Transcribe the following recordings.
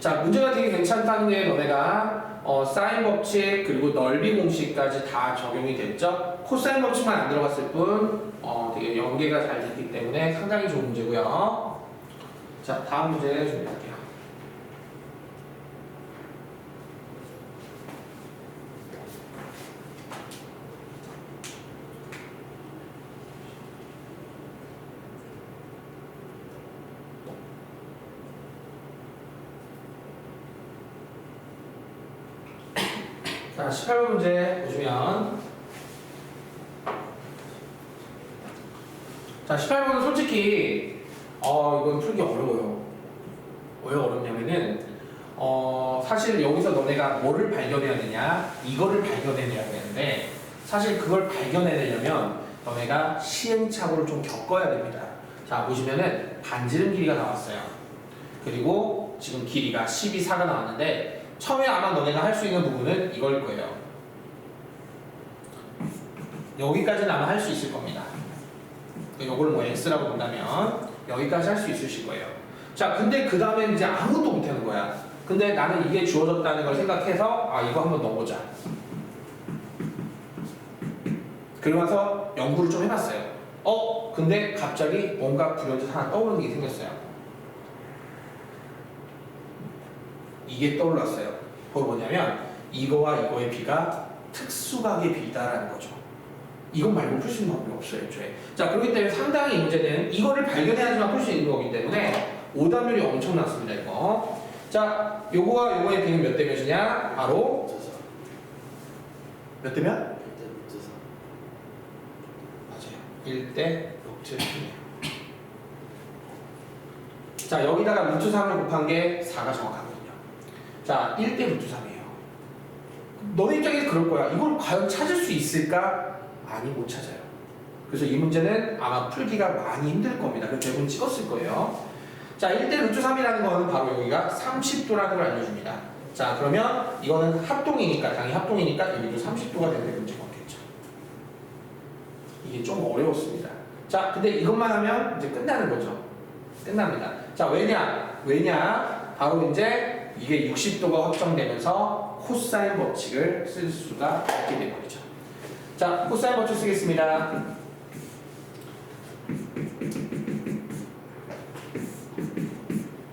자, 문제가 되게 괜찮다는 게 너네가 어, 사인 법칙 그리고 넓이 공식까지 다 적용이 됐죠. 코사인 법칙만 안 들어갔을 뿐 어, 되게 연계가 잘 됐기 때문에 상당히 좋은 문제고요. 자, 다음 문제 준비할게요. 자, 18번 문제 보시면 자, 18번은 솔직히 어, 이건 풀기 어려워요. 왜 어렵냐면은 어, 사실 여기서 너네가 뭐를 발견해야 되냐? 이거를 발견해내야 되는데 사실 그걸 발견해내려면 너네가 시행착오를 좀 겪어야 됩니다. 자, 보시면은 반지름 길이가 나왔어요. 그리고 지금 길이가 12사가 나왔는데 처음에 아마 너네가 할 수 있는 부분은 이걸 거예요. 여기까지는 아마 할 수 있을 겁니다. 요걸 뭐 x라고 본다면 여기까지 할 수 있으실 거예요. 자, 근데 그 다음에 이제 아무것도 못하는 거야. 근데 나는 이게 주어졌다는 걸 생각해서 아 이거 한번 넣어보자. 그러면서 연구를 좀 해봤어요. 어, 근데 갑자기 뭔가 불현듯 하나 떠오르는 게 생겼어요. 이게 떠올랐어요. 그거 뭐냐면 이거와 이거의 비가 특수각의 비다라는 거죠. 이것 말고 풀 수 있는 방법이 없어요, 애초에. 자, 그렇기 때문에 상당히 이 문제는 이거를 발견해야지만 풀 수 있는 거기 때문에 오답률이 엄청났습니다, 이거. 자, 요거와 요거의 비는 몇 대 몇이냐? 바로 몇 대 몇? 맞아요. 1대 6대 자, 여기다가 루트 3을 곱한 게 4가 정확하거든요. 자, 1대 루트 3이에요. 너네 입장에서 그럴 거야. 이걸 과연 찾을 수 있을까? 많이 못 찾아요. 그래서 이 문제는 아마 풀기가 많이 힘들 겁니다. 그래서 대부분 찍었을 거예요. 자, 1대 루트 3이라는 거는 바로 여기가 30도라는 걸 알려줍니다. 자, 그러면 이거는 합동이니까, 당연히 합동이니까 여기도 30도가 되는 문제가 없겠죠. 이게 좀 어려웠습니다. 자, 근데 이것만 하면 이제 끝나는 거죠. 끝납니다. 자, 왜냐? 왜냐? 바로 이제 이게 60도가 확정되면서 코사인 법칙을 쓸 수가 있게 되버리죠. 자, 코사인 법칙 쓰겠습니다.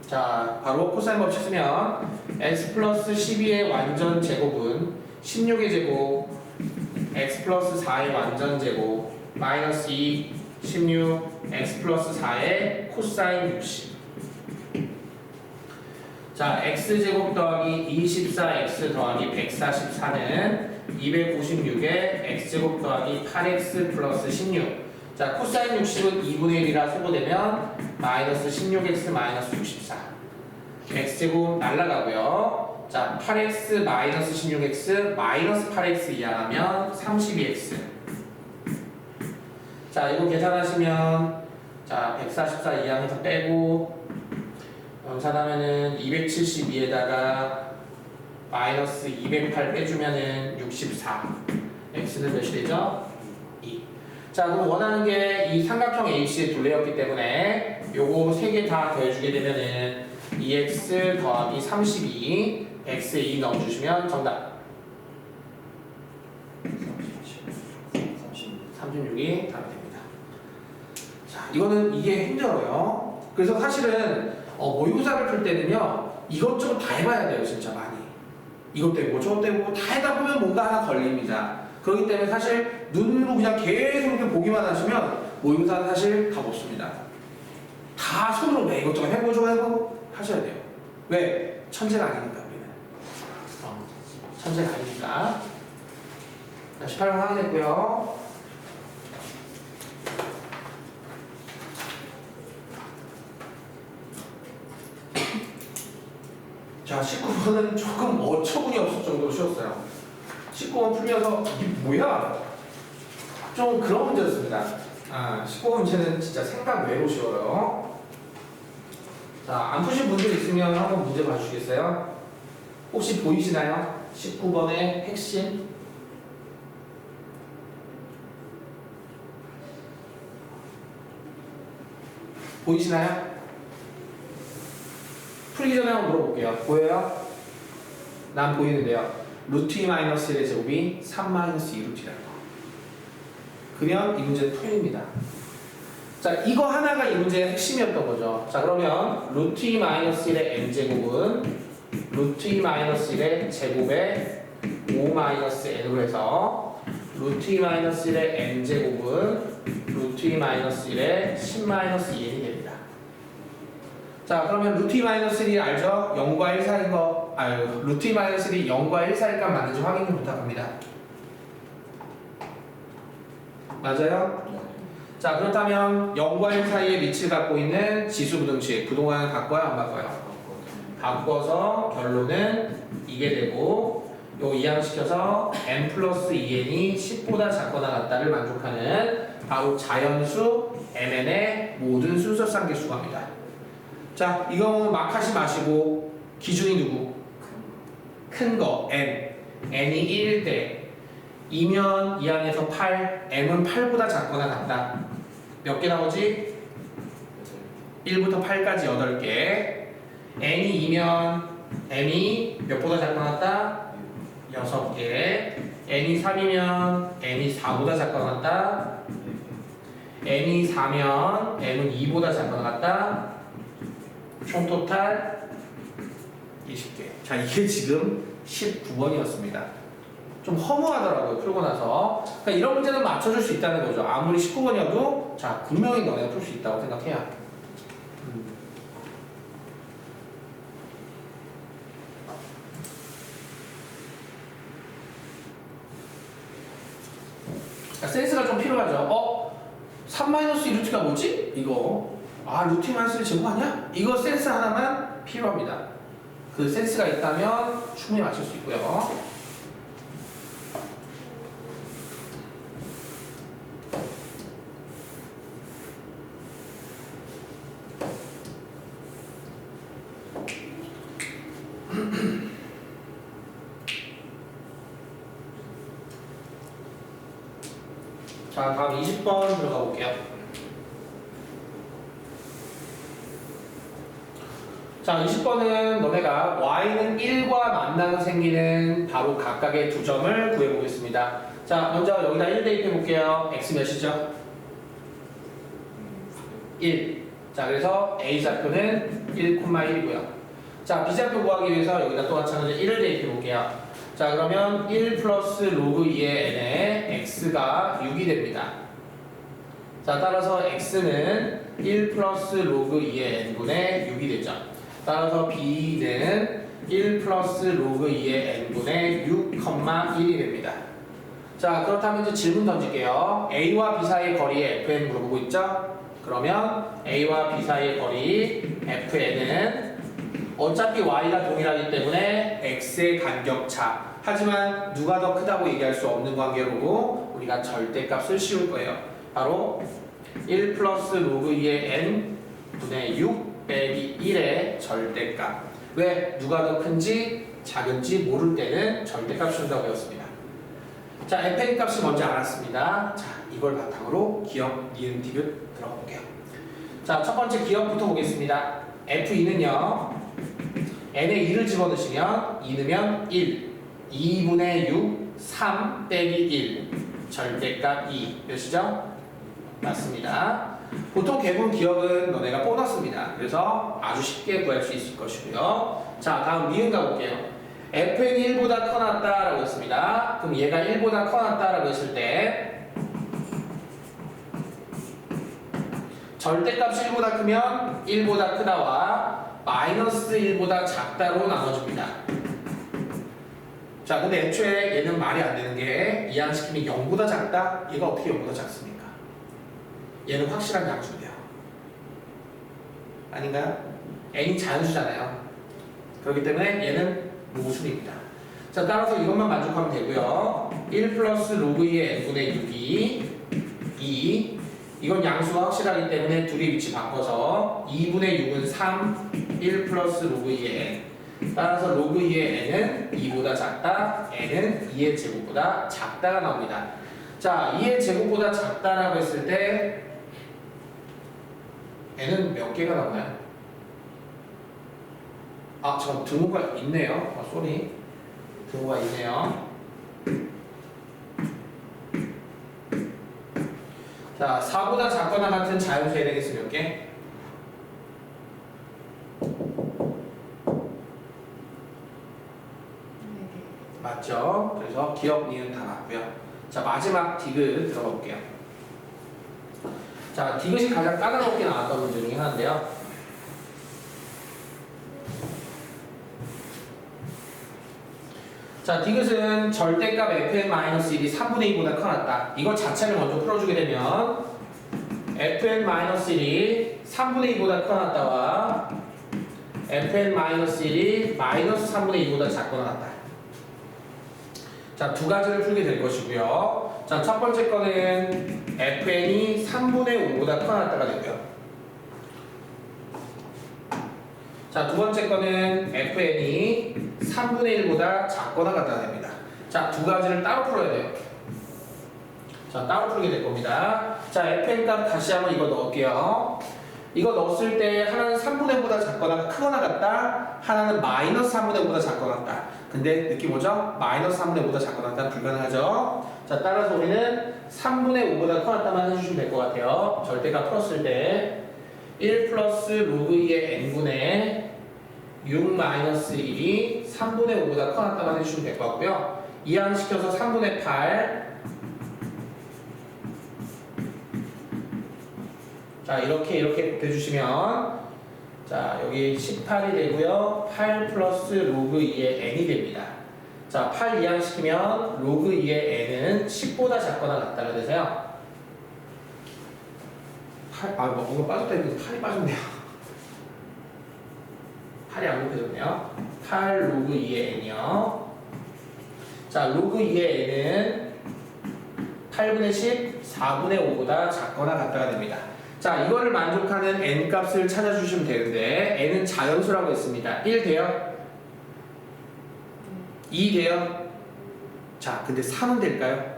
자, 바로 코사인 법칙 쓰면 x 플러스 12의 완전 제곱은 16의 제곱, x 플러스 4의 완전 제곱, 마이너스 2, 16, x 플러스 4의 코사인 60. 자, x제곱 더하기 24x 더하기 144는 296에 x제곱 더하기 8x 플러스 16. 자, 코사인 60은 2분의 1이라 소거되면 마이너스 16x 마이너스 64. x제곱 날라가고요. 자, 8x 마이너스 16x 마이너스 8x 이하하면 32x. 자, 이거 계산하시면 자, 144 이항에서 빼고 연산하면은 272에다가 마이너스 208 빼주면은 64. x는 몇이 되죠? 2. 자, 그럼 원하는 게 이 삼각형 AC의 둘레였기 때문에 요거 세 개 다 더해주게 되면은 2x 더하기 32 x에 2 넣어주시면 정답 36 36이 답이 됩니다. 자, 이거는 이게 힘들어요. 그래서 사실은 어, 모의고사를 풀 때는요 이것저것 다 해봐야 돼요, 진짜 많이. 이것 되고 저것 되고 다 하다 보면 뭔가 하나 걸립니다. 그렇기 때문에 사실 눈으로 그냥 계속 이렇게 보기만 하시면 모의고사는 사실 답 없습니다. 다 손으로 매 이것저것 해보죠 해보고 하셔야 돼요. 왜? 천재가 아니니까 우리는. 어, 천재가 아니니까. 자, 18번 확인했고요. 자, 19번은 조금 어처구니 없을 정도로 쉬웠어요. 19번 풀면서 이게 뭐야? 좀 그런 문제였습니다. 아, 19번 문제는 진짜 생각 외로 쉬워요. 자, 안 푸신 분들 있으면 한번 문제 봐주시겠어요? 혹시 보이시나요? 19번의 핵심? 보이시나요? 풀기 전에 한번 물어볼게요. 보여요? 난 보이는데요. 루트 2 마이너스 1의 제곱이 3 마이너스 2 루트라는 거. 그러면 이 문제는 풀립니다. 자, 이거 하나가 이 문제의 핵심이었던 거죠. 자, 그러면 루트 2 마이너스 1의 n제곱은 루트 2 마이너스 1의 제곱에 5 마이너스 n으로 해서 루트 2 마이너스 1의 n제곱은 루트 2 마이너스 1의 10 마이너스 2n이 됩니다. 자, 그러면 루트 2 마이너스 1이 알죠? 0과 1 사이인 거, 아유, 루트 2 마이너스 1이 0과 1 사이가 맞는지 확인을 부탁합니다. 맞아요? 자, 그렇다면 0과 1 사이의 위치를 갖고 있는 지수 부등식, 부동안을 바꿔요, 안 바꿔요? 바꿔서 결론은 이게 되고 요 이항시켜서 n 플러스 2n이 10보다 작거나 같다를 만족하는 바로 자연수 mn의 모든 순서쌍계 수합니다. 자, 이거는 막 하지 마시고 기준이 누구? 큰 거 n. n이 1일 때 2면 2항에서 8, m은 8보다 작거나 같다. 몇 개 나오지? 1부터 8까지 8개. n이 2면 m이 몇보다 작거나 같다? 6개. n이 3이면 m이 4보다 작거나 같다? n이 4면 m은 2보다 작거나 같다? 총 토탈 20개. 자, 이게 지금 19번이었습니다. 좀 허무하더라고요, 풀고 나서. 그러니까 이런 문제는 맞춰줄 수 있다는 거죠. 아무리 19번이어도, 자, 분명히 너네가 풀 수 있다고 생각해야. 음. 자, 센스가 좀 필요하죠. 어? 3-2 루트가 뭐지? 이거. 아, 루트 마이너스 1 제곱 아니야? 이거 센스 하나만 필요합니다. 그 센스가 있다면 충분히 맞출 수 있고요. 자, 다음 20번 들어가 볼게요. 자, 20번은 너네가 y는 1과 만나서 생기는 바로 각각의 두 점을 구해보겠습니다. 자, 먼저 여기다 1 대입해 볼게요. x 몇이죠? 1. 자, 그래서 a 좌표는 1,1이고요. 자, b 좌표 구하기 위해서 여기다 또 마찬가지로 1을 대입해 볼게요. 자, 그러면 1 플러스 로그 2의 n에 x가 6이 됩니다. 자, 따라서 x는 1 플러스 로그 2의 n분의 6이 되죠. 따라서 b는 1 플러스 로그 2의 n분의 6,1이 됩니다. 자, 그렇다면 이제 질문 던질게요. a와 b 사이의 거리 fn 물어보고 있죠? 그러면 a와 b 사이의 거리 fn은 어차피 y가 동일하기 때문에 x의 간격차. 하지만 누가 더 크다고 얘기할 수 없는 관계로 우리가 절대값을 씌울 거예요. 바로 1 플러스 로그 2의 n 분의 6 빼기 1의 절대값. 왜? 누가 더 큰지 작은지 모를 때는 절대값 씌운다고 배웠습니다. 자, fn 값을 먼저 알았습니다. 자, 이걸 바탕으로 기억, 니은, 디귿 들어가 볼게요. 자, 첫 번째 기억부터 보겠습니다. f2는요. n에 2를 집어넣으시면 2 넣으면 1, 2분의 6, 3 빼기 1, 절대값 2 몇이죠? 맞습니다. 보통 개분 기억은 너네가 보너스입니다. 그래서 아주 쉽게 구할 수 있을 것이고요. 자, 다음 미음 가볼게요. fn이 1보다 커났다라고 했습니다. 그럼 얘가 1보다 커났다라고 했을 때 절대값이 1보다 크면 1보다 크다와 마이너스 1보다 작다로 나눠집니다. 자, 근데 애초에 얘는 말이 안 되는 게 이항시키면 0보다 작다? 얘가 어떻게 0보다 작습니까? 얘는 확실한 양수돼요. 아닌가요? n이 자연수잖아요. 그렇기 때문에 얘는 모순입니다. 자, 따라서 이것만 만족하면 되고요. 1 플러스 로그 2의 n분의 6이 2 이건 양수가 확실하기 때문에 둘이 위치 바꿔서 2분의 6은 3, 1 플러스 로그 2의 n. 따라서 로그 2의 n은 2보다 작다, n은 2의 제곱보다 작다가 나옵니다. 자, 2의 제곱보다 작다라고 했을 때 n은 몇 개가 나오나요? 아, 저 등호가 있네요. 아, 쏘리. 등호가 있네요. 자, 4보다 작거나 같은 자연수의 대개수 몇 개? 맞죠? 그래서 기억, 니은 다 맞고요. 자, 마지막 디귿 들어가 볼게요. 자, 디귿이 가장 까다롭게 나왔던 문제 중에 하나인데요. 자, 디귿은 절대값 fn-1이 3분의 2보다 커났다. 이거 자체를 먼저 풀어주게 되면 fn-1이 3분의 2보다 커났다와 fn-1이 마이너스 3분의 2보다 작거나 같다. 자, 두 가지를 풀게 될 것이고요. 자, 첫 번째 거는 fn이 3분의 5보다 커났다가 되고요. 자, 두 번째 거는 fn이 3분의 1보다 작거나 같다가 됩니다. 자, 두 가지를 따로 풀어야 돼요. 자, 따로 풀게 될 겁니다. 자, fn 값 다시 한번 이거 넣을게요. 이거 넣었을 때 하나는 3분의 5보다 작거나 크거나 같다. 하나는 마이너스 3분의 5보다 작거나 같다. 근데 느낌 오죠? 마이너스 3분의 5보다 작거나 같다. 불가능하죠? 자, 따라서 우리는 3분의 5보다 커났다만 해주시면 될 것 같아요. 절대값 풀었을 때 1 플러스 로그 2의 n분의 6 마이너스 1이 3분의 5보다 커났다만 해주시면 될 것 같고요. 이항시켜서 3분의 8 자 이렇게 이렇게 곱해주시면 자 여기 18이 되고요. 8 플러스 로그 2의 n이 됩니다. 자 8 이항시키면 로그 2의 n은 10보다 작거나 같다가 되세요. 8, 아 뭔가 빠졌다 했는데 8이 빠졌네요. 8이 안 곱해졌네요. 8 로그 2의 n이요. 자 로그 2의 n은 8분의 10, 4분의 5보다 작거나 같다가 됩니다 자, 이거를 만족하는 n 값을 찾아주시면 되는데 n은 자연수라고 했습니다. 1 돼요? 2 돼요? 자, 근데 3은 될까요?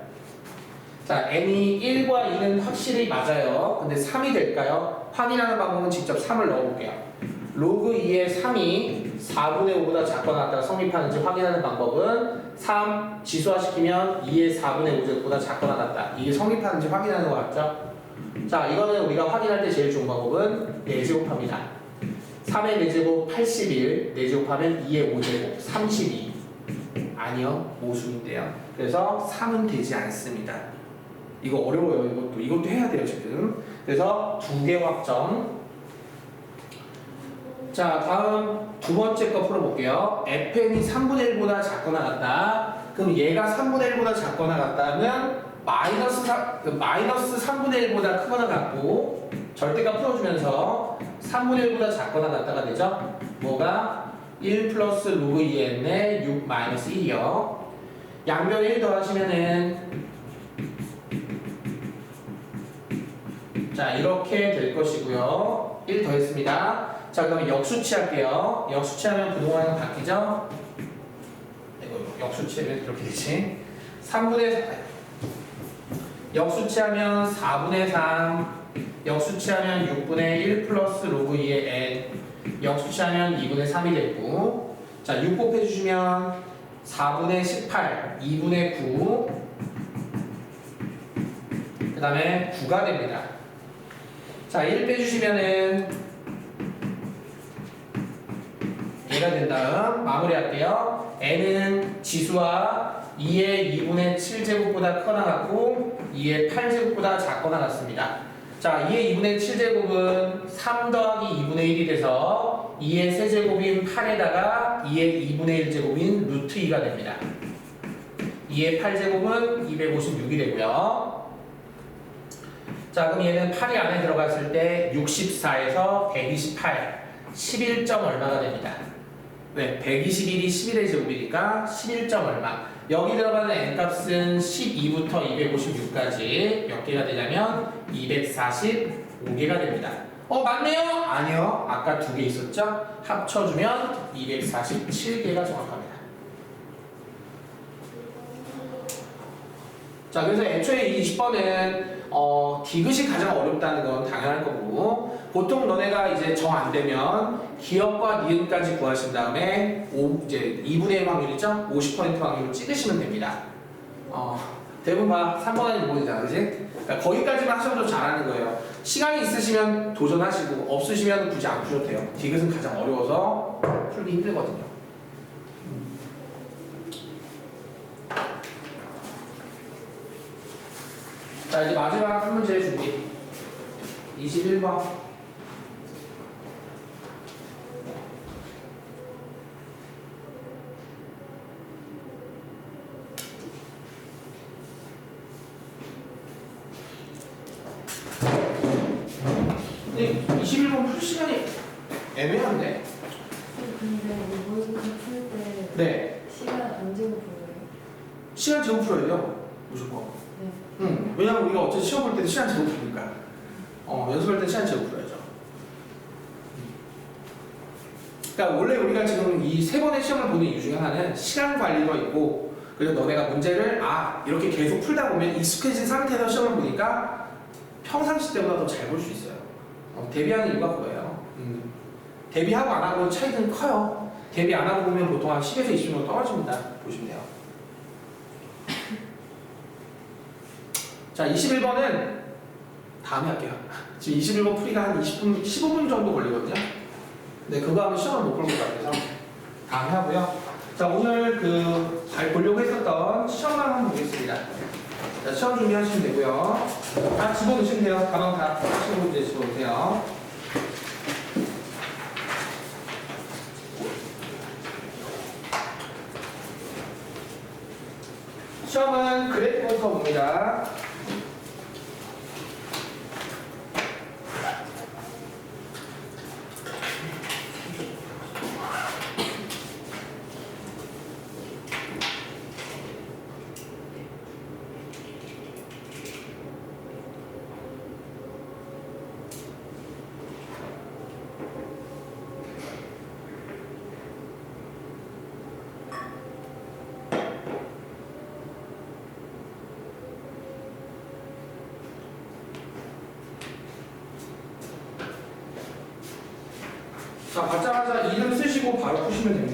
자, n이 1과 2는 확실히 맞아요. 근데 3이 될까요? 확인하는 방법은 직접 3을 넣어볼게요. 로그 2의 3이 4분의 5보다 작거나 같다가 성립하는지 확인하는 방법은 3 지수화시키면 2의 4분의 5보다 작거나 같다. 이게 성립하는지 확인하는 거 같죠? 자, 이거는 우리가 확인할 때 제일 좋은 방법은 4제곱합니다. 3의 4제곱 81, 4제곱하면 2의 5제곱 32. 아니요, 모순인데요. 그래서 3은 되지 않습니다. 이거 어려워요, 이것도. 이것도 해야 돼요, 지금. 그래서 두 개 확정. 자, 다음 두 번째 거 풀어볼게요. fn이 3분의 1보다 작거나 같다. 그럼 얘가 3분의 1보다 작거나 같다면 마이너스 3, 그 마이너스 3분의 1보다 크거나 같고 절대값 풀어주면서 3분의 1보다 작거나 같다가 되죠? 뭐가? 1 플러스 로그 2n의 6 마이너스 1이요. 양변 1 더하시면은 자 이렇게 될 것이고요. 1 더했습니다. 자 그럼 역수치 할게요. 역수치 하면 부동산은 바뀌죠? 이거 역수치는 이렇게 되지. 3분의 4 역수치하면 4분의 3, 역수치하면 6분의 1 플러스 로그 2의 n, 역수치하면 2분의 3이 됐고, 자, 6 곱해주시면 4분의 18, 2분의 9, 그 다음에 9가 됩니다. 자, 1 빼주시면은 얘가 된 다음 마무리할게요. n은 지수와 2의 2분의 7제곱보다 커나 같고 2의 8제곱보다 작거나 같습니다. 자, 2의 2분의 7제곱은 3 더하기 2분의 1이 돼서 2의 세제곱인 8에다가 2의 2분의 1제곱인 루트 2가 됩니다. 2의 8제곱은 256이 되고요. 자, 그럼 얘는 8이 안에 들어갔을 때 64에서 128, 11점 얼마가 됩니다. 왜? 121이 11의 제곱이니까 11점 얼마. 여기 들어가는 n값은 12부터 256까지 몇 개가 되냐면 245개가 됩니다. 어 맞네요? 아니요. 아까 두 개 있었죠? 합쳐주면 247개가 정확합니다. 자, 그래서 애초에 이 20번은 어, 디귿이 가장 어렵다는 건 당연할 거고 보통 너네가 이제 정 안 되면 기업과 니은까지 구하신 다음에 오, 이제 2분의 1 확률이죠? 50% 확률을 찍으시면 됩니다. 어, 대부분 봐. 3번 아니면 5번이잖아, 그지? 그러니까 거기까지만 하셔도 잘하는 거예요. 시간이 있으시면 도전하시고 없으시면 굳이 안 푸셔도 돼요. 디귿은 가장 어려워서 풀기 힘들거든요. 자 이제 마지막 한 문제 준비 21번 근데 21번 풀 시간이 애매한데 근데 모의고사 풀때 네 시간 안 재고 풀어요? 시간 제고 풀어야 돼요 무조건 네. 응. 왜냐면 우리가 어차피 시험 볼 때도 시간 제고 푸니까. 어 연습할 때 시간 제고 풀어야죠. 그러니까 원래 우리가 지금 이 세 번의 시험을 보는 이유 중에 하나는 시간 관리가 있고 그래서 너네가 문제를 아 이렇게 계속 풀다 보면 익숙해진 상태에서 시험을 보니까 평상시 때보다 더 잘 볼 수 있어요. 어, 대비하는 이유가 그거예요. 음. 대비하고 안 하고 차이는 커요. 대비 안 하고 보면 보통 한 10에서 20% 떨어집니다. 보시면 돼요 자 21번은 다음에 할게요 지금 21번 풀이가 한 20분, 15분 정도 걸리거든요 네, 그거 하면 시험을 못 볼 것 같아서 다음에 하고요. 자, 오늘 그 잘 보려고 했었던 시험만 한번 보겠습니다. 자, 시험 준비하시면 되고요. 다 집어넣으시면 돼요. 가방 다 하시고 이제 집어넣으세요. 시험은 그래프부터 봅니다. 받자마자 이름 쓰시고 바로 푸시면 됩니다.